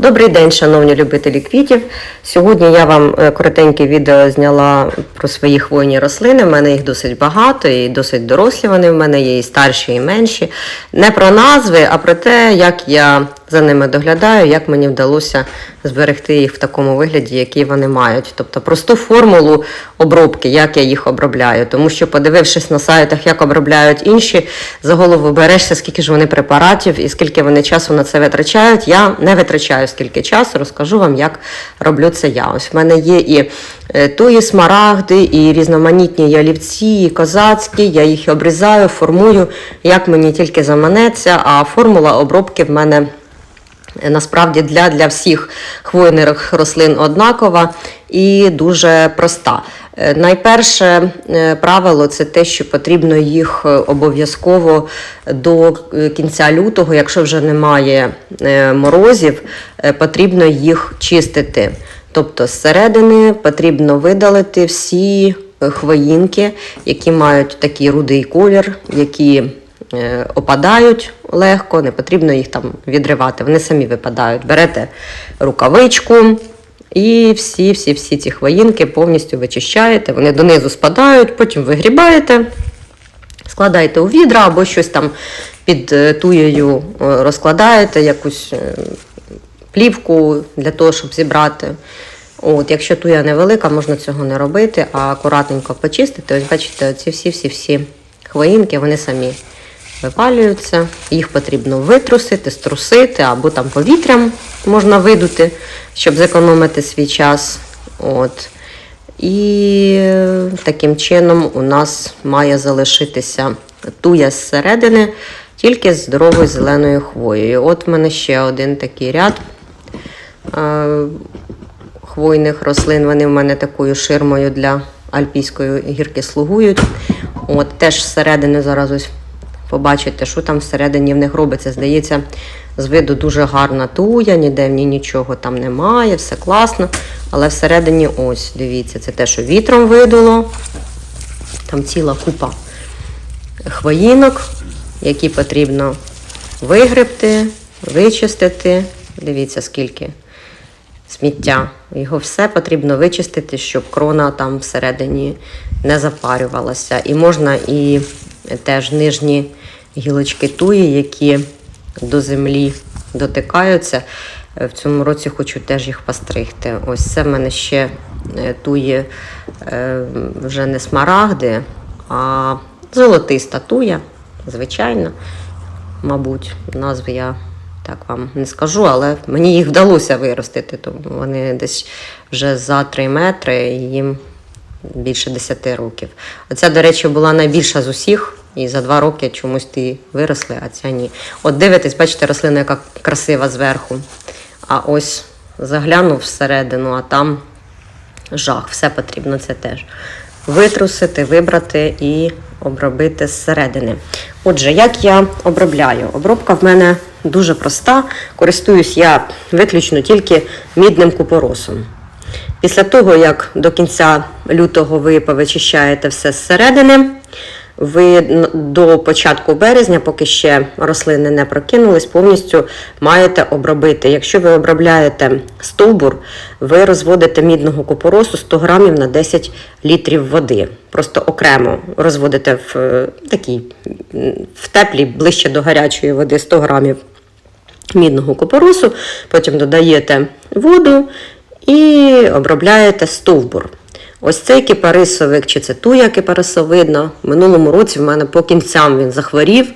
Добрий день, шановні любителі квітів. Сьогодні я вам е, коротеньке відео зняла про свої хвойні рослини. У мене їх досить багато і досить дорослі вони в мене є, і старші, і менші. Не про назви, а про те, як я за ними доглядаю, як мені вдалося зберегти їх в такому вигляді, який вони мають. Тобто просту формулу обробки, як я їх обробляю. Тому що, подивившись на сайтах, як обробляють інші, за голову берешся, скільки ж вони препаратів і скільки вони часу на це витрачають. Я не витрачаю скільки часу, розкажу вам, як роблю це я. Ось в мене є і е, туї смарагди, і різноманітні ялівці, і козацькі. Я їх обрізаю, формую, як мені тільки заманеться, а формула обробки в мене. Насправді для, для всіх хвойних рослин однакова і дуже проста. Е, Найперше е, правило це те, що потрібно їх е, обов'язково до кінця лютого, якщо вже немає морозів, потрібно їх чистити. Тобто зсередини потрібно видалити всі хвоїнки, які мають такий рудий колір, які опадають легко, не потрібно їх там відривати, вони самі випадають. Берете рукавичку і всі, всі, всі ці хвоїнки повністю вичищаєте, вони донизу спадають, потім вигрібаєте, складаєте у відра або щось там під е, туєю е, розкладаєте, якусь е, плівку для того, щоб зібрати. От, якщо туя невелика, можна цього не робити, а акуратненько почистити. Ось бачите, ці всі-всі-всі хвоїнки, вони самі випалюються. Їх потрібно витрусити, струсити, або там повітрям можна видути, щоб зекономити свій час. От. І таким чином у нас має залишитися туя зсередини тільки з здоровою зеленою хвоєю. От в мене ще один такий ряд е, хвойних рослин. Вони в мене такою ширмою для альпійської гірки слугують. От теж зсередини зараз ось побачите, що там всередині в них робиться. Здається, з виду дуже гарна туя, ніде в ній нічого там немає, все класно. Але всередині ось, дивіться, це те, що вітром видуло. Там ціла купа хвоїнок, які потрібно вигребти, вичистити. Дивіться, скільки сміття. Його все потрібно вичистити, щоб крона там всередині не запарювалася. І можна і теж нижні гілочки туї, які до землі дотикаються. В цьому році хочу теж їх постригти. Ось це в мене ще е, туї е, вже не смарагди, а золотиста туя, звичайно. Мабуть, назви я так вам не скажу, але мені їх вдалося виростити. Тому вони десь вже за 3 метри, їм більше 10 років. Оця, до речі, була найбільша з усіх. І за два роки чомусь ті виросли, а ця ні. От дивитесь, бачите, рослина, яка красива зверху. А ось заглянув всередину, а там жах, все потрібно це теж. Витрусити, вибрати і обробити зсередини. Отже, як я обробляю? Обробка в мене дуже проста. Користуюсь я виключно тільки мідним купоросом. Після того, як до кінця лютого ви повичищаєте все зсередини, ви до початку березня, поки ще рослини не прокинулись, повністю маєте обробити. Якщо ви обробляєте стовбур, ви розводите мідного купоросу 100 грамів на 10 літрів води. Просто окремо розводите в е, такій в теплій, ближче до гарячої води 100 грамів мідного купоросу, потім додаєте воду і обробляєте стовбур. Ось цей кипарисовик, чи це туя кипарисовидна. В минулому році в мене по кінцям він захворів,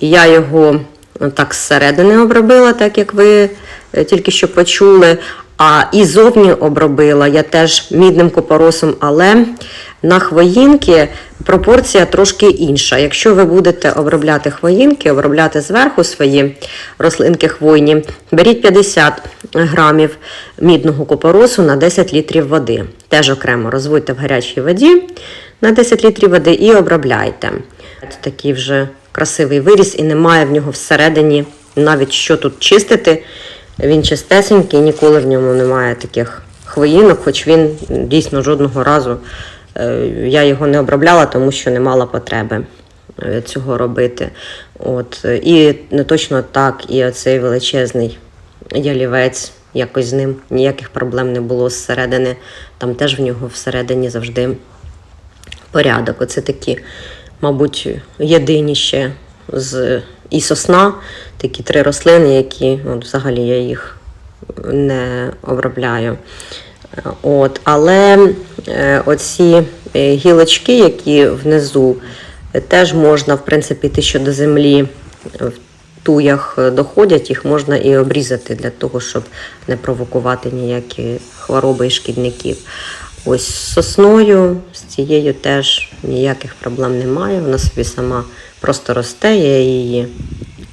і я його так зсередини обробила, так як ви е, тільки що почули. А і зовні обробила я теж мідним купоросом, але на хвоїнки пропорція трошки інша. Якщо ви будете обробляти хвоїнки, обробляти зверху свої рослинки хвойні, беріть 50 грамів мідного купоросу на 10 літрів води. Теж окремо розводьте в гарячій воді на 10 літрів води і обробляйте. Такий вже красивий виріс і немає в нього всередині навіть що тут чистити. Він чистесенький, ніколи в ньому немає таких хвоїнок, хоч він дійсно жодного разу я його не обробляла, тому що не мала потреби е, цього робити. От. І не точно так, і оцей величезний ялівець, якось з ним ніяких проблем не було зсередини. Там теж в нього всередині завжди порядок. Оце такі, мабуть, єдині ще з і сосна, такі три рослини, які от, взагалі я їх не обробляю. От, але е, оці е, гілочки, які внизу, е, теж можна, в принципі, ті, що до землі в туях доходять, їх можна і обрізати для того, щоб не провокувати ніякі хвороби і шкідників. Ось з сосною, з цією теж ніяких проблем немає. Вона собі сама просто росте, я її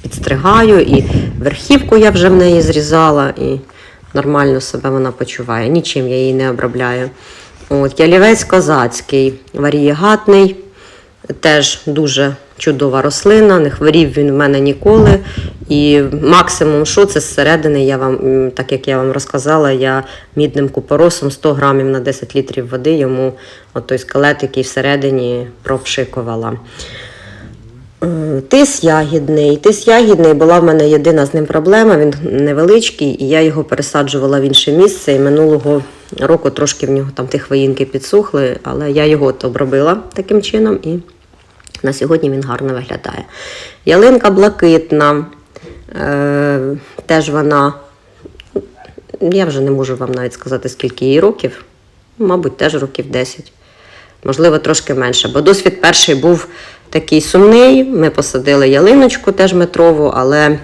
підстригаю, і верхівку я вже в неї зрізала, і нормально себе вона почуває. Нічим я її не обробляю. От, ялівець козацький, варієгатний, теж дуже чудова рослина, не хворів він в мене ніколи. І максимум, що це зсередини, я вам, так як я вам розказала, я мідним купоросом 100 грамів на 10 літрів води йому от той скелет, який всередині пропшикувала. Е, Тис ягідний. Тис ягідний була в мене єдина з ним проблема. Він невеличкий, і я його пересаджувала в інше місце. І минулого року трошки в нього там ті хвоїнки підсухли, але я його обробила таким чином, і на сьогодні він гарно виглядає. Ялинка блакитна. Е, теж вона, я вже не можу вам навіть сказати, скільки їй років. Мабуть, теж років 10 можливо, трошки менше. Бо досвід перший був такий сумний. Ми посадили ялиночку теж метрову, але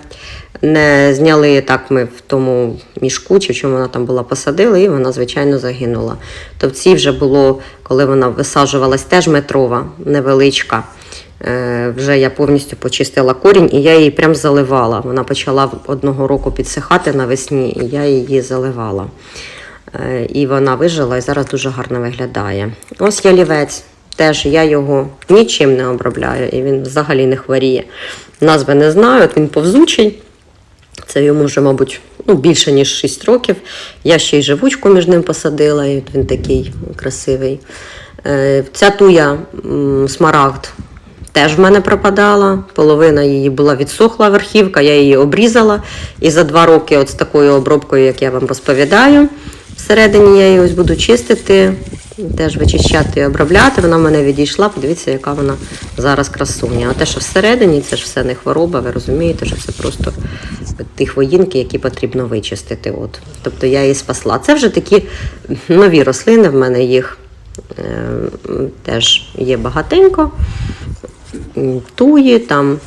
не зняли так ми в тому мішку, чи в чому вона там була, посадили, і вона, звичайно, загинула. То вже було, коли вона висаджувалась, теж метрова, невеличка. Е, Вже я повністю почистила корінь і я її прям заливала. Вона почала одного року підсихати навесні, і я її заливала. Е, І вона вижила і зараз дуже гарно виглядає. Ось ялівець. Теж я його нічим не обробляю, і він взагалі не хворіє. Назви не знаю, от він повзучий. Це йому вже, мабуть, ну, більше, ніж 6 років. Я ще й живучку між ним посадила, і він такий красивий. Е, Ця туя смарагд теж в мене пропадала. Половина її була відсохла верхівка, я її обрізала. І за два роки, от з такою обробкою, як я вам розповідаю, всередині я її ось буду чистити, теж вичищати і обробляти. Вона в мене відійшла. Подивіться, яка вона зараз красуня. А те, що всередині, це ж все не хвороба, ви розумієте, що це просто ті хвоїнки, які потрібно вичистити. От. Тобто я її спасла. Це вже такі нові рослини, в мене їх е, теж є багатенько. Туї, там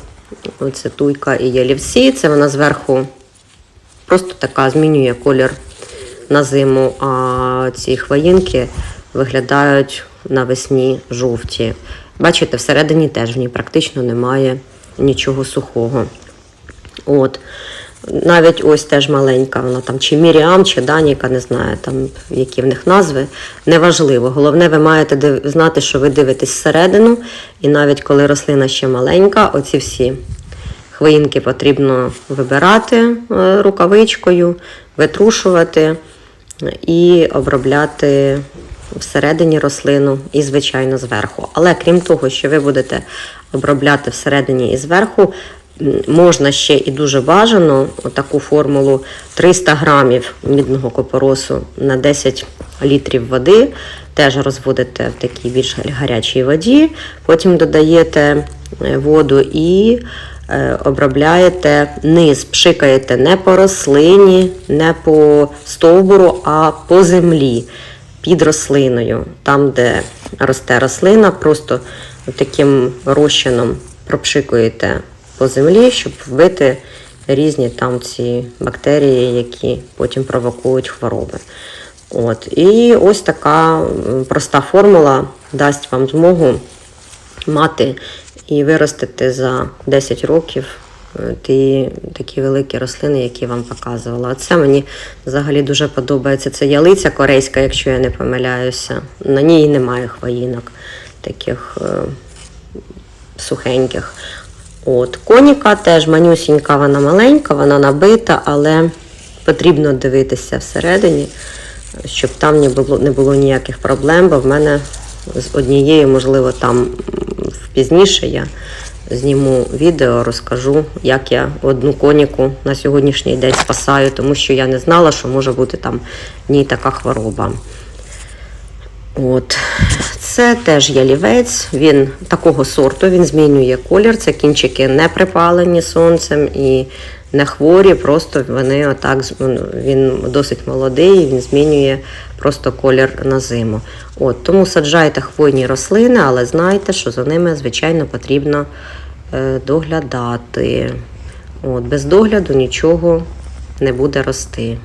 оце туйка і ялівці. Це вона зверху просто така змінює колір на зиму, а ці хвоїнки виглядають навесні жовті. Бачите, всередині теж в ній практично немає нічого сухого. От. Навіть ось теж маленька, вона там чи Міріам, чи Даніка, не знаю, там які в них назви. Неважливо. Головне, ви маєте див- знати, що ви дивитесь всередину, і навіть коли рослина ще маленька, оці всі хвоїнки потрібно вибирати е, рукавичкою, витрушувати і обробляти всередині рослину і, звичайно, зверху. Але крім того, що ви будете обробляти всередині і зверху, можна ще і дуже бажано таку формулу 300 грамів мідного копоросу на 10 літрів води. Теж розводите в такій більш гарячій воді, потім додаєте е, воду і е, обробляєте низ, пшикаєте не по рослині, не по стовбуру, а по землі під рослиною. Там, де росте рослина, просто таким розчином пропшикуєте по землі, щоб вбити різні там ці бактерії, які потім провокують хвороби. От. І ось така проста формула дасть вам змогу мати і виростити за 10 років ті такі великі рослини, які вам показувала. А Це мені взагалі дуже подобається. Це ялиця корейська, якщо я не помиляюся. На ній немає хвоїнок таких е, сухеньких. От. Коніка теж манюсінька, вона маленька, вона набита, але потрібно дивитися всередині, щоб там не було, не було ніяких проблем, бо в мене з однією, можливо, там пізніше я зніму відео, розкажу, як я одну коніку на сьогоднішній день спасаю, тому що я не знала, що може бути там в ній така хвороба. От. Це теж ялівець, він такого сорту, він змінює колір. Це кінчики не припалені сонцем і не хворі, просто вони отак, ну, він досить молодий, він змінює просто колір на зиму. От, тому саджайте хвойні рослини, але знайте, що за ними, звичайно, потрібно е, доглядати. От, без догляду нічого не буде рости.